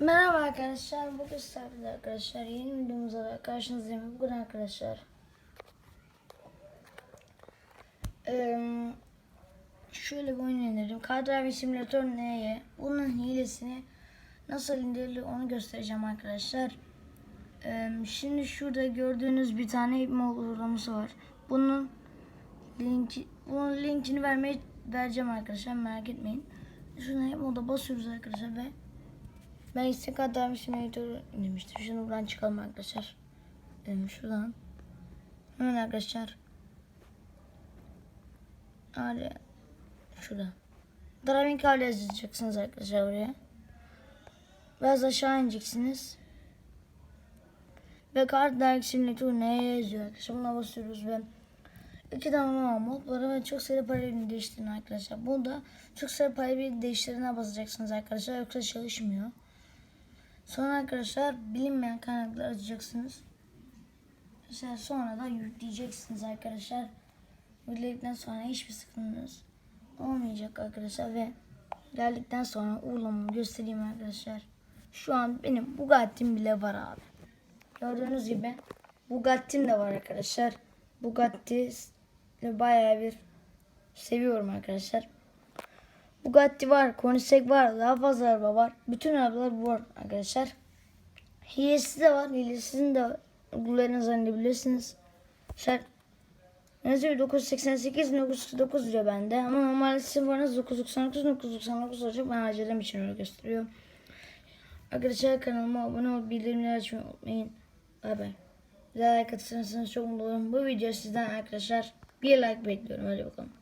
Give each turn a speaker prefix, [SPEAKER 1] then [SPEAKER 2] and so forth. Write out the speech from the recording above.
[SPEAKER 1] Merhaba arkadaşlar. Bugün sizlerle arkadaşlar yeni videomuzla karşınızdayım. Bugün arkadaşlar şöyle bir oyun indirdim. Kadrive Simulator neye? Bunun hilesini nasıl indirilir onu göstereceğim arkadaşlar. Şimdi şurada gördüğünüz bir tane ipme uygulaması var. Bunun linki bunun linkini vermeye vereceğim arkadaşlar merak etmeyin. Şuna hep moda basıyoruz arkadaşlar ve ben istek kadar bir simülatör indirmiştim. Şimdi buradan çıkalım arkadaşlar. Ee, şuradan. Hemen arkadaşlar. Hadi. Şurada. Driving car yazacaksınız arkadaşlar oraya. Biraz aşağı ineceksiniz. Ve kart direct simülatör neye yazıyor arkadaşlar. Buna basıyoruz ve iki tane modları ve çok sayıda parayı değiştirin arkadaşlar. Burada çok sayıda parayı değiştirine basacaksınız arkadaşlar. Yoksa çalışmıyor. Sonra arkadaşlar bilinmeyen kaynaklar açacaksınız. Mesela sonra da yükleyeceksiniz arkadaşlar. Yükledikten sonra hiçbir sıkıntınız olmayacak arkadaşlar ve geldikten sonra uğurlamamı göstereyim arkadaşlar. Şu an benim Bugatti'm bile var abi. Gördüğünüz gibi Bugatti'm de var arkadaşlar. Bugatti bayağı bir seviyorum arkadaşlar. Bugatti var, Koenigsegg var, daha fazla araba var. Bütün arabalar var arkadaşlar. Hilesi de var, hilesini de uygularınızı indirebilirsiniz. Şart. Yazıyor 988 949 diyor bende ama normalde sizin paranız 999 999 olacak. Ben acelem için öyle gösteriyor. Arkadaşlar kanalıma abone olup bildirimleri açmayı unutmayın. Bay bay. Bir like atırsanız çok mutlu olurum. Bu video sizden arkadaşlar bir like bekliyorum. Hadi bakalım.